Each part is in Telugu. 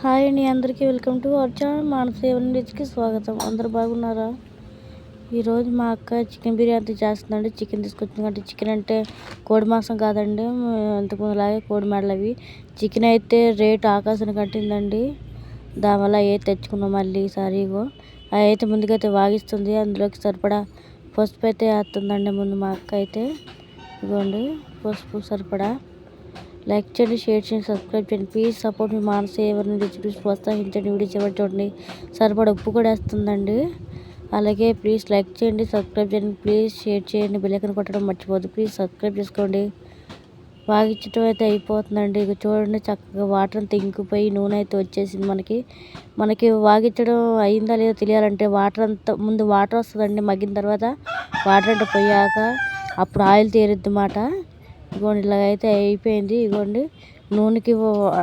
హాయ్ అండి అందరికీ welcome to our channel Manasa రుచికి స్వాగతం. అందరు బాగున్నారా? ఈరోజు మా అక్క చికెన్ బిర్యానీ చేస్తుందండి. చికెన్ తీసుకొచ్చింది అంటే చికెన్ అంటే కోడి మాంసం కాదండి. అంతకుముందులాగే కోడి మెడలు అవి చికెన్ అయితే రేట్ ఆకాశం కట్టిందండి. దానివల్ల ఏ తెచ్చుకున్నాం మళ్ళీ ఈసారి ఇగో. అవి అయితే ముందుకైతే వాగిస్తుంది. అందులోకి సరిపడా పసుపు అయితే వేస్తుందండి ముందు మా అక్క అయితే. ఇదిగోండి పసుపు సరిపడా లైక్ చేయండి షేర్ చేయండి సబ్స్క్రైబ్ చేయండి. ప్లీజ్ సపోర్ట్ మీ మానస ఎవరిని ప్లీజ్ ప్రోత్సహించండి వీడియో చివరి చూడండి. సరిపడ ఉప్పు కూడా వేస్తుందండి. అలాగే ప్లీజ్ లైక్ చేయండి సబ్స్క్రైబ్ చేయండి. ప్లీజ్ షేర్ చేయండి బిల్లకన్ కొట్టడం మర్చిపోద్దు ప్లీజ్ సబ్స్క్రైబ్ చేసుకోండి. వాగించడం అయితే అయిపోతుందండి. ఇక చూడండి చక్కగా వాటర్ అంతా నూనె అయితే వచ్చేసింది మనకి. మనకి వాగించడం అయిందా లేదో తెలియాలంటే వాటర్ అంతా ముందు వాటర్ వస్తుందండి మగ్గిన తర్వాత వాటర్ అంటే పోయాక అప్పుడు ఆయిల్ తీరుద్ది అన్నమాట ఇగోండి ఇలాగైతే అయిపోయింది. ఇగోండి నూనెకి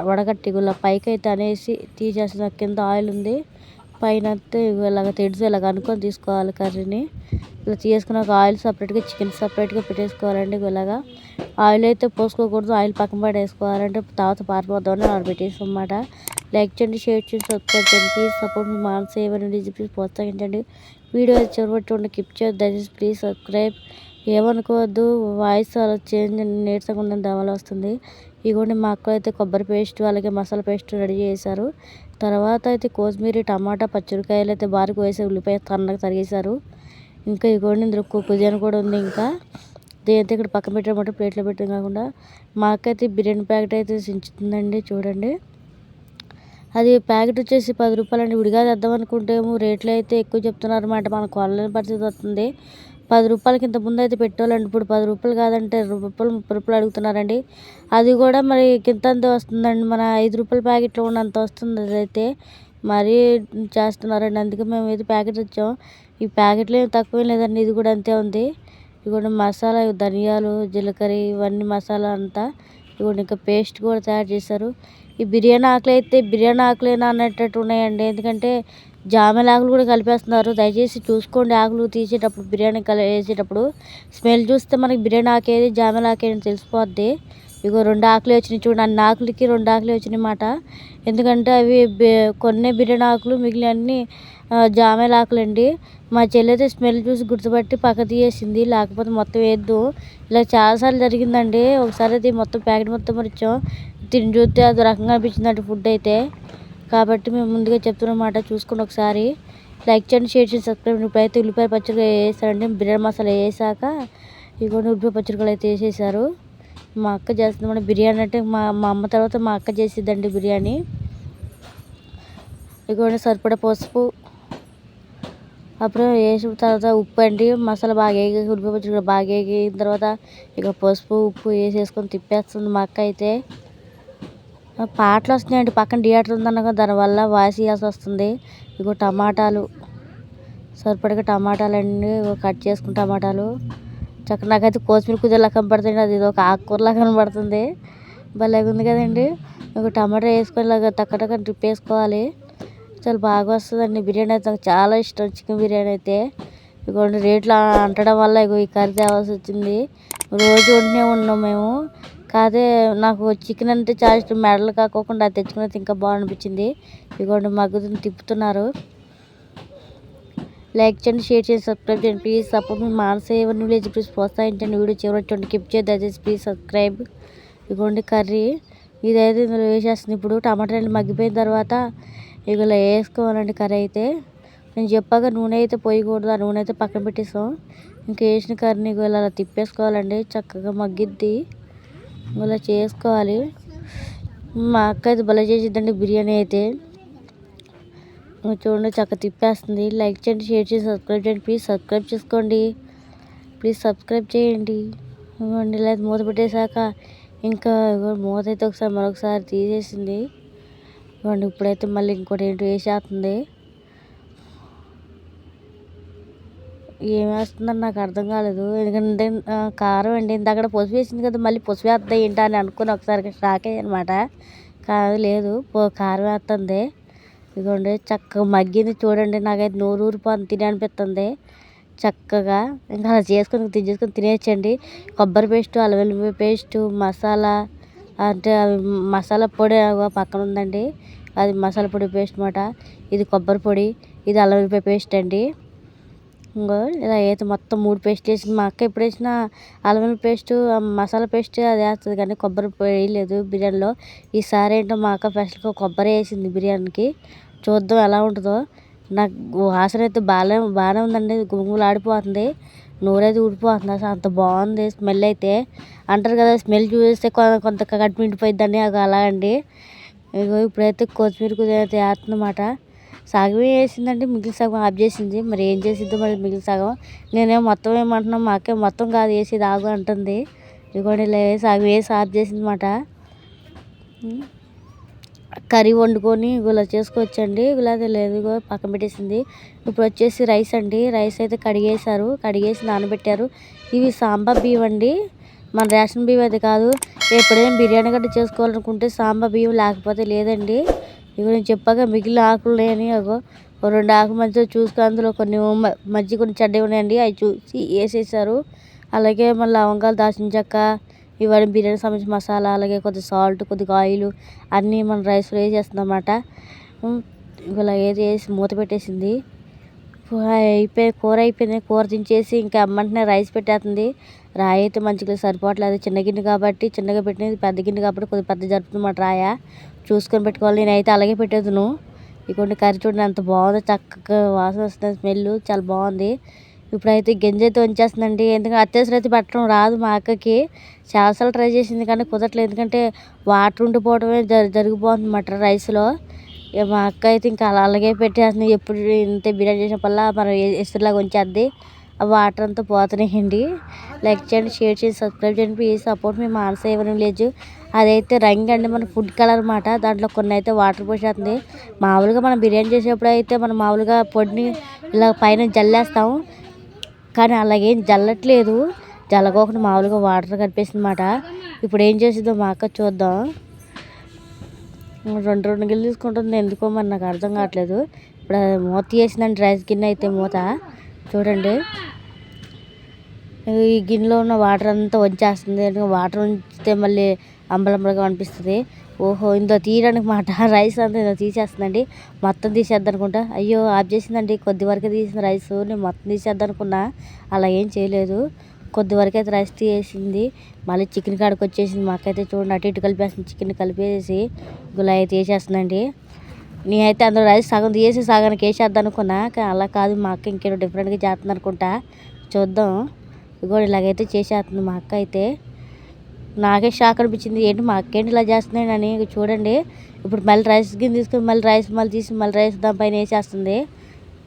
వడగట్టి ఇలా పైకి అయితే అనేసి తీసేసిన కింద ఆయిల్ ఉంది. పైన ఇలాగ తెడిసి ఇలాగ అనుకొని తీసుకోవాలి కర్రీని. ఇలా తీసుకున్నాక ఆయిల్ సపరేట్గా చికెన్ సపరేట్గా పెట్టేసుకోవాలండి ఇలాగా. ఆయిల్ అయితే పోసుకోకూడదు. ఆయిల్ పక్కన పడేసుకోవాలంటే తర్వాత పారిపోద్దామని ఆర్డర్ పెట్టేసి అనమాట లైక్ చేయండి షేర్ చేయండి సబ్స్క్రైబ్ చేయండి. ప్లీజ్ సపోర్ట్ మీ మానస ఏమైనా ప్లీజ్ ప్రోత్సహించండి. వీడియో చివరి చూడండి. కిప్ చేయొద్దు దయచేసి ప్లీజ్ సబ్స్క్రైబ్. ఏమనుకోవద్దు వాయిస్ అలా చేంజ్ నీరసంగా ఉందని దానివల్ల వస్తుంది. ఇగోండి మా అక్క అయితే కొబ్బరి పేస్ట్ అలాగే మసాలా పేస్ట్ రెడీ చేశారు. తర్వాత అయితే కొత్తిమీర టమాటా పచ్చిమిరకాయలు అయితే బారికి వేసి ఉల్లిపాయ తన్నకు తరిగేశారు. ఇంకా ఇగోండి ఇందులో కుజాను కూడా ఉంది ఇంకా. దేంతో ఇక్కడ పక్కన పెట్టామంటే ప్లేట్లో పెట్టడం కాకుండా మా అక్క అయితే బిర్యానీ ప్యాకెట్ అయితే సించుతుందండి చూడండి. అది ప్యాకెట్ వచ్చేసి పది రూపాయలు అండి విడిగా తెద్దాం అనుకుంటే రేట్లు అయితే ఎక్కువ చెప్తున్నారు అన్నమాట మనకు కొనలేని పరిస్థితి వస్తుంది. పది రూపాయలకి ఇంత ముందు అయితే పెట్టేవాళ్ళండి ఇప్పుడు పది రూపాయలు కాదంటే ఇరవై రూపాయలు ముప్పై రూపాయలు అడుగుతున్నారండి. అది కూడా మరి కింతంత వస్తుందండి. మన ఐదు రూపాయల ప్యాకెట్లో ఉన్నంత వస్తుంది అదైతే. మరీ చేస్తున్నారండి. అందుకే మేము ఇది ప్యాకెట్ ఇచ్చాం ఈ ప్యాకెట్లో ఏం తక్కువ లేదండి. ఇది కూడా అంతే ఉంది. ఇదిగోండి మసాలా ధనియాలు జీలకర్ర ఇవన్నీ మసాలా అంతా. ఇదిగోండి ఇంకా పేస్ట్ కూడా తయారు చేశారు. ఈ బిర్యానీ ఆకులు అయితే బిర్యానీ ఆకులేనా అన్నట్టు ఉన్నాయండి. ఎందుకంటే జామెల ఆకులు కూడా కలిపేస్తున్నారు. దయచేసి చూసుకోండి ఆకులు తీసేటప్పుడు బిర్యానీ కలి వేసేటప్పుడు. స్మెల్ చూస్తే మనకి బిర్యానీ ఆకేది జామెల ఆకేది తెలిసిపోద్ది. ఇగో రెండు ఆకులు వచ్చినాయి చూడండి. అన్ని ఆకులకి రెండు ఆకులు వచ్చినాయి మాట ఎందుకంటే అవి కొన్ని బిర్యానీ ఆకులు మిగిలిన అన్ని జామెల ఆకులండి మా చెల్లైతే స్మెల్ చూసి గుర్తుపట్టి పక్క తీసేసింది లేకపోతే మొత్తం వేద్దు ఇలా చాలాసార్లు జరిగిందండి. ఒకసారి అయితే మొత్తం ప్యాకెట్ మొత్తం మరిచాం. తిని చూస్తే అది రకంగా అనిపించిందండి ఫుడ్ అయితే. కాబట్టి మేము ముందుగా చెప్తున్నమాట చూసుకోండి ఒకసారి లైక్ చేయండి షేర్ చేసి సబ్స్క్రైబ్ ఇప్పుడైతే ఉల్లిపాయ పచ్చడి వేసారండి బిర్యానీ మసాలా వేసాక ఇదిగోండి ఉల్లిపాయ పచ్చడి అయితే వేసేసారు. మా అక్క చేస్తుంది బిర్యానీ అంటే మా మా అమ్మ తర్వాత మా అక్క చేసిద్దండి బిర్యానీ. ఇదిగోండి సరిపడా పసుపు. అప్పుడు వేసిన తర్వాత ఉప్పు అండి. మసాలా బాగా వేగి ఉల్లిపాయ పచ్చడి బాగా వేగిన తర్వాత ఇక పసుపు ఉప్పు వేసేసుకొని తిప్పేస్తుంది మా అక్క అయితే. పాటలు వస్తున్నాయండి. పక్కన థియేటర్ ఉందన్నగా దానివల్ల వాయిస్ ఇవ్వాల్సి వస్తుంది. ఇగో టమాటాలు. సరిపడగా టమాటాలు అండి కట్ చేసుకున్న టమాటాలు. చక్కగా నాకైతే కోసిమీర కుదిరేలా కనపడుతుంది. అది ఒక ఆకుకూరలా కనబడుతుంది భలేగా ఉంది కదండి. ఒక టమాటా వేసుకొని ఇలాగ టక్క డ్రిప్ వేసుకోవాలి. చాలా బాగా వస్తుందండి. బిర్యానీ అయితే నాకు చాలా ఇష్టం. చికెన్ బిర్యానీ అయితే. ఇదిగోండి రేట్లు అంటడం వల్ల ఇగో ఈ కర్రీ తేవాల్సి వచ్చింది. రోజు వండినే ఉన్నాం మేము. కాదే నాకు చికెన్ అంటే చాలా ఇష్టం. మెడలు కాకోకుండా అది తెచ్చుకున్నది ఇంకా బాగనిపించింది. ఇదిగోండి మగ్గుతుంది తిప్పుతున్నారు. లైక్ చేయండి షేర్ చేయండి సబ్స్క్రైబ్ చేయండి. ప్లీజ్ సపోర్ట్ మీ మానసేవన్ విలేజ్ ప్లీజ్ ప్రోత్సహించండి. వీడియో చివరి కిప్ చేయండి దయచేసి ప్లీజ్ సబ్స్క్రైబ్. ఇదిగోండి కర్రీ ఇదైతే ఇందులో వేసేస్తుంది. ఇప్పుడు టమాటాలు మగ్గిపోయిన తర్వాత ఇగలా వేసుకోవాలండి కర్రీ అయితే. నేను చెప్పాక నూనె అయితే పోయకూడదు ఆ నూనె అయితే పక్కన పెట్టేసాం ఇంకా వేసిన కర్రీని ఇలా తిప్పేసుకోవాలండి చక్కగా మగ్గిద్ది. ఇలా చేసుకోవాలి. మా అక్క అయితే భలే చేసిద్దండి బిర్యానీ అయితే. చూడండి చక్క తిప్పేస్తుంది. లైక్ చేయండి షేర్ చేసి సబ్స్క్రైబ్ చేయండి ప్లీజ్ సబ్స్క్రైబ్ చేసుకోండి. ప్లీజ్ సబ్స్క్రైబ్ చేయండి. ఇవ్వండి లేదా మూత పెట్టేశాక ఇంకా మూత అయితే ఒకసారి మరొకసారి తీసేసింది. ఇవ్వండి ఇప్పుడైతే మళ్ళీ ఇంకోటి ఏంటో వేసేస్తుంది. ఏం వేస్తుందని నాకు అర్థం కాలేదు. ఎందుకంటే కారం అండి. ఇందాక పసుపు వేసింది కదా మళ్ళీ పసుపు వేస్తా ఏంటా అని అనుకుని ఒకసారి షాక్ అయ్యి అనమాట కాదు లేదు. కారం వేస్తుంది. ఇదిగోండి చక్కగా మగ్గింది చూడండి. నాకైతే నూరు ఊరిపోతుంది తినే అనిపిస్తుంది. చక్కగా ఇంకా అలా చేసుకొని తినేసుకొని తినేయచ్చండి. కొబ్బరి పేస్టు అల్లం పేస్టు మసాలా అంటే మసాలా పొడి పక్కన ఉందండి. అది మసాలా పొడి పేస్ట్ అనమాట ఇది కొబ్బరి పొడి ఇది అల్లం వెల్లుల్లి పేస్ట్ అండి. ఇంకో ఇలా అయితే మొత్తం మూడు పేస్ట్ వేసింది మా అక్క ఎప్పుడు వేసిన అల్లం పేస్ట్ మసాలా పేస్ట్ అది వేస్తుంది కానీ కొబ్బరి వేయలేదు బిర్యానీలో. ఈసారి ఏంటో మా అక్క ఫస్ట్గా కొబ్బరి వేసింది బిర్యానీకి. చూద్దాం ఎలా ఉంటుందో. నాకు వాసన అయితే బాగానే బాగానే ఉందండి. గుమగుమలు ఆడిపోతుంది అయితే ఊడిపోతుంది అసలు. అంత బాగుంది స్మెల్ అయితే. అంటారు కదా స్మెల్ చూస్తే కొంత కొంత కట్టిమిండిపోయిద్దని అది అలా అండి. ఇప్పుడైతే కొత్తిమీర కొద్దిగా అయితే వేస్తుందన్నమాట సగమే వేసిందంటే మిగిలిన సగం ఆఫ్ చేసింది. మరి ఏం చేసిద్దో మరి మిగిలిన సగం? నేనేం మొత్తం ఏమంటున్నా? మా అక్క మొత్తం కాదు వేసేది ఆగు అంటుంది. ఇదిగోండి ఇలా వేసి సగం వేసి ఆఫ్ చేసిందన్నమాట. కర్రీ వండుకొని ఇలా చేసుకోవచ్చండి ఇలా లేదు పక్కన పెట్టేసింది. ఇప్పుడు వచ్చేసి రైస్ అండి. రైస్ అయితే కడిగేశారు. కడిగేసి నానబెట్టారు. ఇవి సాంబార్ బియ్యం అండి. మన రేషన్ బియ్యం అది కాదు. ఎప్పుడైనా బిర్యానీ గట్ట చేసుకోవాలనుకుంటే సాంబార్ బియ్యం లేకపోతే లేదండి. ఇవి నేను చెప్పాక మిగిలిన ఆకులు లేని అగో రెండు ఆకులు మంచిగా చూసుకుని అందులో కొన్ని మ- కొన్ని చెడ్డవి ఉన్నాయండి అవి చూసి వేసేసారు. అలాగే మళ్ళీ లవంగాలు దాల్చిన చెక్క ఇవన్నీ బిర్యానీ సంబంధించిన మసాలా అలాగే కొద్ది సాల్ట్ కొద్దిగా ఆయిల్ అన్నీ మన రైస్లో వేసేస్తుంది అన్నమాట. ఇలా ఏది వేసి మూత పెట్టేసింది. అయిపోయి కూర అయిపోయింది కూర దించేసి ఇంకా అమ్మంటనే రైస్ పెట్టేస్తుంది. రాయి అయితే మంచిగా సరిపోవట్లేదు. చిన్న గిన్నె కాబట్టి చిన్నగా పెట్టినది పెద్ద గిన్నె కాబట్టి కొద్దిగా పెద్ద జరుపుతుందన్నమాట రాయ. చూసుకొని పెట్టుకోవాలి. నేనైతే అలాగే పెట్టేదును. ఇటువంటి కర్రీ చూడండి ఎంత బాగుందో చక్కగా వాసన వస్తుంది స్మెల్ చాలా బాగుంది. ఇప్పుడైతే గింజ అయితే ఉంచేస్తుందండి ఎందుకంటే అత్యవసరం అయితే పెట్టడం రాదు మా అక్కకి. చాలాసార్లు ట్రై చేసింది కానీ కుదరట్లేదు. ఎందుకంటే వాటర్ ఉండిపోవడమే జరి జరిగిపోతుంది అన్నమాట రైస్లో. ఇక మా అక్క అయితే ఇంకా అలా అలాగే పెట్టేస్తుంది. ఎప్పుడు ఇంత బిర్యానీ చేసినప్పుడల్లా మనం ఎసురులాగా ఉంచేద్ది. ఆ వాటర్ అంతా పోతున్నాయండి లైక్ చేయండి షేర్ చేసి సబ్స్క్రైబ్ చేయండి. ప్లీజ్ సపోర్ట్ మేము ఆన్సర్ ఇవ్వడం లేదు. అదైతే రంగు అండి మన ఫుడ్ కలర్ అన్నమాట. దాంట్లో కొన్ని అయితే వాటర్ పోసేస్తుంది. మామూలుగా మనం బిర్యానీ చేసేప్పుడు అయితే మనం మామూలుగా పొడిని ఇలా పైన జల్లేస్తాం కానీ అలాగేం జల్లట్లేదు. జల్లకోకుండా మామూలుగా వాటర్ కనిపిస్తుంది అనమాట ఇప్పుడు ఏం చేసిందో మా అక్క చూద్దాం. రెండు రెండు గిన్నెలు తీసుకుంటుంది. ఎందుకో మరి నాకు అర్థం కావట్లేదు. ఇప్పుడు మూత తీసేసిందండి రైస్ గిన్నె అయితే మూత. చూడండి. ఈ గిన్నెలో ఉన్న వాటర్ అంతా వంచేస్తుంది. వాటర్ ఉంచితే మళ్ళీ అంబలంబలగా అనిపిస్తుంది. ఓహో ఇందో తీయడానికి మాట. రైస్ అంతా ఇందో తీసేస్తుందండి. మొత్తం తీసేద్దాం అనుకుంటా. అయ్యో ఆఫ్ చేసిందండి. కొద్ది వరకే తీసిన రైస్. నేను మొత్తం తీసేద్దాం అనుకున్నా. అలా ఏం చేయలేదు. కొద్ది వరకు అయితే రైస్ తీసేసింది. మళ్ళీ చికెన్ కాడికి వచ్చేసింది. మాకైతే చూడండి అటు ఇటు కలిపేస్తుంది. చికెన్ కలిపేసి గులా అయితే వేసేస్తుందండి నేనైతే అందులో రైస్ సగం తీసి సగానికి వేసేద్దాం అనుకున్నా కానీ అలా కాదు. మా అక్క ఇంకేదో డిఫరెంట్గా చేస్తుంది అనుకుంటా. చూద్దాం. ఇగో ఇలాగైతే చేసేస్తుంది మా అక్క అయితే. నాకే షాక్ అనిపించింది. ఏంటి మా అక్క ఏంటి ఇలా చేస్తున్నాడు అని. చూడండి. ఇప్పుడు మళ్ళీ రైస్ గిన్నె తీసుకుని మళ్ళీ రైస్ మళ్ళీ తీసి మళ్ళీ రైస్ దానిపైన వేసేస్తుంది.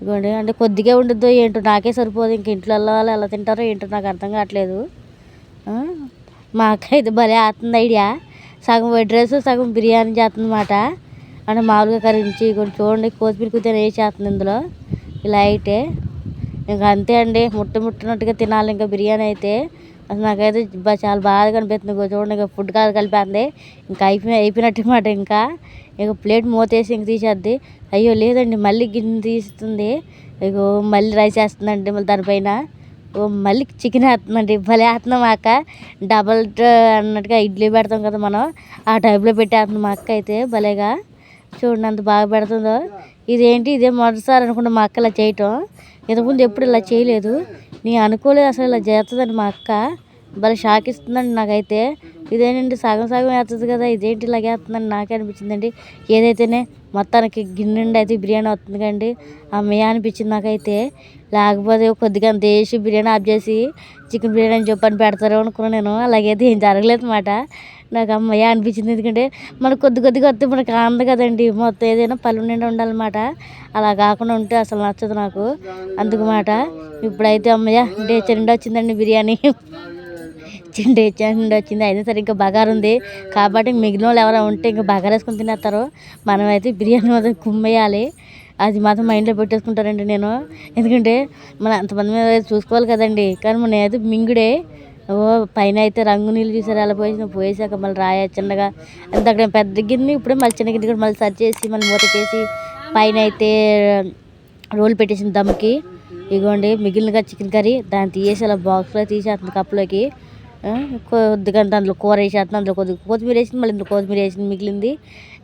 ఇదిగోండి అంటే కొద్దిగా ఉండద్దు ఏంటో నాకే సరిపోదు. ఇంక ఇంట్లో వాళ్ళు ఎలా తింటారో ఏంటో నాకు అర్థం కావట్లేదు. మాకైతే మా అక్క భలే ఆడుతుంది ఐడియా. సగం వైట్ రైస్ సగం బిర్యానీ చేస్తుంది అన్నమాట అంటే మామూలుగా కర్రీ కొంచెం చూడండి కోసిపీరి కూర్చొని ఏం వేసేస్తుంది ఇందులో. ఇలా అయితే ఇంకా అంతే అండి ముట్ట ముట్టినట్టుగా తినాలి ఇంకా బిర్యానీ అయితే. అసలు నాకైతే చాలా బాగా కనిపిస్తుంది చూడండి ఇంకా ఫుడ్ కాదు కలిపేస్తుంది. ఇంకా అయిపోయి అయిపోయినట్టు మాట ఇంకా. ఇక ప్లేట్ మూతేసి ఇంక తీసేద్ది. అయ్యో లేదండి మళ్ళీ గిన్నె తీస్తుంది. ఇగో మళ్ళీ రైస్ వేస్తుందండి మళ్ళీ దానిపైన ఓ మళ్ళీ చికెన్ వేస్తుందండి భలే వేస్తున్నాం మా అక్క. డబల్ అన్నట్టుగా ఇడ్లీ పెడతాం కదా మనం. ఆ టైప్లో పెట్టేస్తుంది మా అక్క అయితే భలేగా. చూడండి అంత బాగా పెడుతుందో. ఇదేంటి? ఇదే మొదటిసారి అనుకుంటా మా అక్క ఇలా చేయటం. ఇంతకుముందు ఎప్పుడు ఇలా చేయలేదు. నేను అనుకోలేదు అసలు ఇలా చేస్తుందని మా అక్క. భలే షాక్ ఇస్తుందండి నాకైతే. ఇదేనండి సగం సగం వేస్తుంది కదా ఇదేంటి ఇలాగే వేస్తుందండి నాకే అనిపించిందండి. ఏదైతేనే మొత్తానికి గిన్నె నుండి అయితే బిర్యానీ వస్తుంది కండి అమ్మయ్య అనిపించింది నాకైతే. లేకపోతే కొద్దిగా అంత వేసి బిర్యానీ ఆఫ్ చేసి చికెన్ బిర్యానీ అని చెప్పని పెడతారు అనుకున్నాను నేను. అలాగైతే ఏం జరగలేదు అన్నమాట నాకు అమ్మయ్య అనిపించింది ఎందుకంటే మనకు కొద్ది కొద్దిగా వస్తే మనకు ఆనంద కదండి. మొత్తం ఏదైనా పళ్ళు నిండా ఉండాలన్నమాట. అలా కాకుండా ఉంటే అసలు నచ్చదు నాకు. అందుకమాట ఇప్పుడైతే అమ్మయ్య డే నిండా వచ్చిందండి బిర్యానీ. చిండి చిండి వచ్చింది అయినా సరే ఇంకా బగారు ఉంది. కాబట్టి మిగిలిన వాళ్ళు ఎవరైనా ఉంటే ఇంకా బగారు వేసుకొని తినేస్తారు. మనమైతే బిర్యానీ మాత్రం కుమ్మేయాలి. అది మాత్రం మైండ్లో పెట్టేసుకుంటానండి నేను. ఎందుకంటే మన అంతమంది మీద చూసుకోవాలి కదండి. కానీ మన అయితే మింగుడే. ఓ పైన అయితే రంగు నీళ్ళు చూసారు అలా పోసిన పోసాక మళ్ళీ రాయ చిన్నగా. అంత అక్కడ పెద్ద గిన్నె ఇప్పుడే మళ్ళీ చిన్న గిన్నె కూడా మళ్ళీ సర్చ్ చేసి మళ్ళీ మూత చేసి పైన అయితే రోల్ పెట్టేసిన దమ్కి. ఇగోండి మిగిలినగా చికెన్ కర్రీ. దాన్ని తీసేసి అలా బాక్స్లో తీసేస్తుంది కప్లోకి కొద్దిగా దాంట్లో కూర వేసేస్తాను అందులో కొద్దిగా కొత్తిమీర వేసింది మళ్ళీ ఇందులో కొత్తిమీర వేసింది మిగిలింది.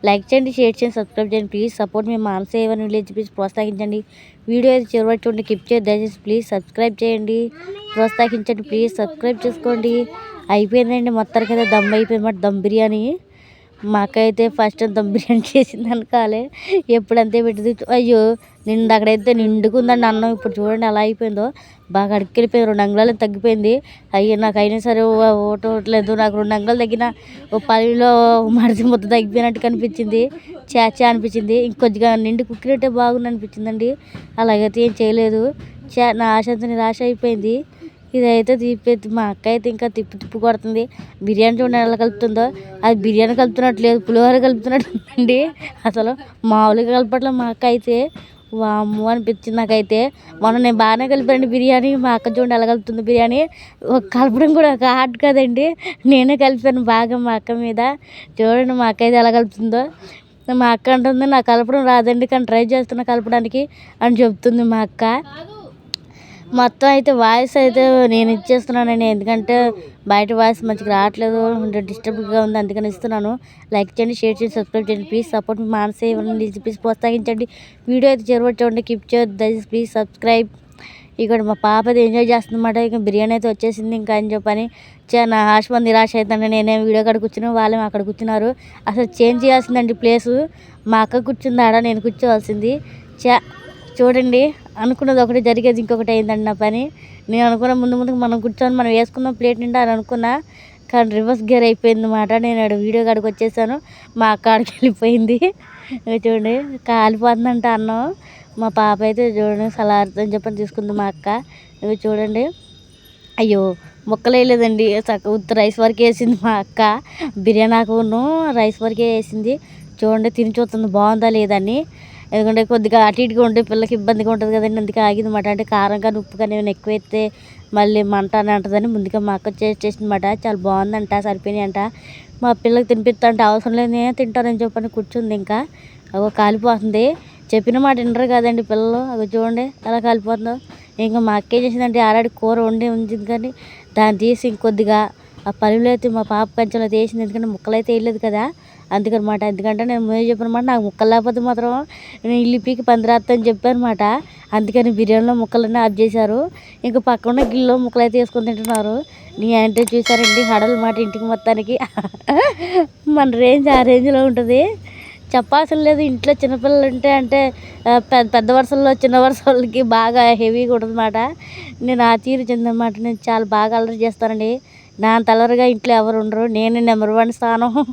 లైక్ చేయండి షేర్ చేయండి సబ్స్క్రైబ్ చేయండి ప్లీజ్ సపోర్ట్ మీ మానసేవని విలేజ్ ప్లీజ్ ప్రోత్సహించండి. వీడియో అయితే చివరి చూడండి కిప్ చేయండి దయచేసి ప్లీజ్ సబ్స్క్రైబ్ చేయండి. ప్రోత్సహించండి ప్లీజ్ సబ్స్క్రైబ్ చేసుకోండి. అయిపోయిందండి మొత్తానికి అయితే దమ్ అయిపోయింది మాట దమ్ బిర్యానీ. మా అక్క అయితే ఫస్ట్ దమ్ బిర్యానీ చేసింది అనుకోవాలి ఎప్పుడంతే పెట్టింది అయ్యో నిండు అక్కడైతే నిండుకుందండి అన్నం. ఇప్పుడు చూడండి ఎలా అయిపోయిందో. బాగా అడుక్కెళ్ళిపోయింది. రెండు అంగుళాలు తగ్గిపోయింది. అయ్యో నాకు అయినా సరే ఓటోట్లేదు నాకు రెండు అంగుళాలు తగ్గిన ఓ పదిలో మడిది ముద్ద తగ్గిపోయినట్టు కనిపించింది. చా అనిపించింది. ఇంకొద్దిగా నిండు కుక్కినట్టే బాగుంది అనిపించిందండి అలాగైతే ఏం చేయలేదు. చా నా ఆశ అంతా నిరాశ అయిపోయింది. ఇదైతే తిప్పేది మా అక్క అయితే ఇంకా తిప్పి తిప్పి కొడుతుంది. బిర్యానీ చూడండి ఎలా కలుపుతుందో. అది బిర్యానీ కలుపుతున్నట్టు లేదు పులిహోర కలుపుతున్నట్టు ఉందండి అసలు మామూలుగా కలపట్లేదు మా అక్క అయితే వామ్మో అనిపించింది నాకైతే. మొన్న నేను బాగానే కలిపానండి బిర్యానీ. మా అక్క చూడండి ఎలా కలుపుతుంది బిర్యానీ. కలపడం కూడా ఒక ఆర్ట్ కదండి. నేనే కలిపాను బాగా మా అక్క మీద. చూడండి మా అక్క అయితే ఎలా కలుపుతుందో. మా అక్క అంటుంది నాకు కలపడం రాదండి కానీ ట్రై చేస్తున్నా కలపడానికి అని చెప్తుంది మా అక్క. మొత్తం అయితే వాయిస్ అయితే నేను ఇచ్చేస్తున్నానండి. ఎందుకంటే బయట వాయిస్ మంచిగా రావట్లేదు డిస్టర్బ్గా ఉంది అందుకని ఇస్తున్నాను. లైక్ చేయండి షేర్ చేయండి సబ్స్క్రైబ్ చేయండి. ప్లీజ్ సపోర్ట్ మానసే ప్లీజ్ ప్రోత్సహించండి. వీడియో అయితే చేరవచ్చు చూడండి. కిప్ చేయొద్దు దయచేసి ప్లీజ్ సబ్స్క్రైబ్ ఇక్కడ మా పాప అయితే ఎంజాయ్ చేస్తుందన్నమాట. ఇక బిర్యానీ అయితే వచ్చేసింది ఇంకా అని చెప్పని. చా నా ఆశ మంది నిరాశ అవుతుంది నేనే వీడియో కాడ కూర్చున్నాను వాళ్ళేమో అక్కడ కూర్చున్నారు. అసలు చేంజ్ చేయాల్సిందండి ప్లేసు మా అక్క కూర్చుంది ఆడ నేను కూర్చోవాల్సింది. చా చూడండి. అనుకున్నది ఒకటి జరిగేది ఇంకొకటి అయిందండి నా పని. నేను అనుకున్న ముందు ముందుకు మనం కూర్చొని మనం వేసుకుందాం ప్లేట్ నిండా అని అనుకున్నా. కానీ రివర్స్ గేర్ అయిపోయింది అనమాట నేను ఆడ వీడియో కాడికి వచ్చేసాను. మా అక్క ఆడికి వెళ్ళిపోయింది. చూడండి కాలిపోతుందంట అన్నం. మా పాప అయితే చూడండి సలారుతుందని చెప్పని తీసుకుంది మా అక్క. ఇవి చూడండి. అయ్యో ముక్కలు వేయలేదండి. చక్క ఉత్త రైస్ వరకే వేసింది మా అక్క. బిర్యానీ ఆకును రైస్ వరకే వేసింది. చూడండి తిని చూస్తుంది బాగుందా లేదని ఎందుకంటే కొద్దిగా అటు ఇటుగా ఉంటే పిల్లకి ఇబ్బందిగా ఉంటుంది కదండి. అందుకే ఆగింది అనమాట అంటే కారం కానీ ఉప్పు కానీ ఏమైనా ఎక్కువ అయితే మళ్ళీ మంట అని అంటుందని ముందుగా మా అక్క చేసి చేసిందన్నమాట చాలా బాగుందంట సరిపోయినాయి అంట మా పిల్లకి తినిపిస్తా అంటే అవసరం లేదు నేనే తింటానని చెప్పని కూర్చుంది ఇంకా. అగో కాలిపోతుంది. చెప్పిన మాట వినరు కదండి పిల్లలు. అవి చూడండి ఎలా కాలిపోతుందో. ఇంకా మా అక్క ఏం చేసిందంటే ఆరాడి కూర వండి ఉంచింది కానీ దాన్ని తీసి ఇంకొద్దిగా ఆ పనులు అయితే మా పాప కంచెలో అయితే వేసింది ఎందుకంటే ముక్కలు అయితే వేయలేదు కదా. అందుకనమాట. ఎందుకంటే నేను ముందే చెప్పనమాట నాకు ముక్కలు లేకపోతే మాత్రం నేను ఇల్లు పీకి పందిరాస్తా అని చెప్పానమాట. అందుకని బిర్యానీలో ముక్కలన్నీ ఆఫ్ చేశారు. ఇంకా పక్కన గిల్లో ముక్కలు అయితే వేసుకొని తింటున్నారు. నీ అంటే చూసారండి హడలు మాట ఇంటికి మొత్తానికి. మన రేంజ్ ఆ రేంజ్లో ఉంటుంది. చెప్పాల్సిన లేదు ఇంట్లో చిన్నపిల్లలు ఉంటే అంటే పెద్ద పెద్ద వరుసల్లో చిన్న వరుస వాళ్ళకి బాగా హెవీగా ఉంటుందన్నమాట. నేను ఆ తీరు చెందనమాట. నేను చాలా బాగా అల్లరి చేస్తానండి. నా తలరుగా ఇంట్లో ఎవరు ఉండరు. నేనే నెంబర్ వన్ స్థానం.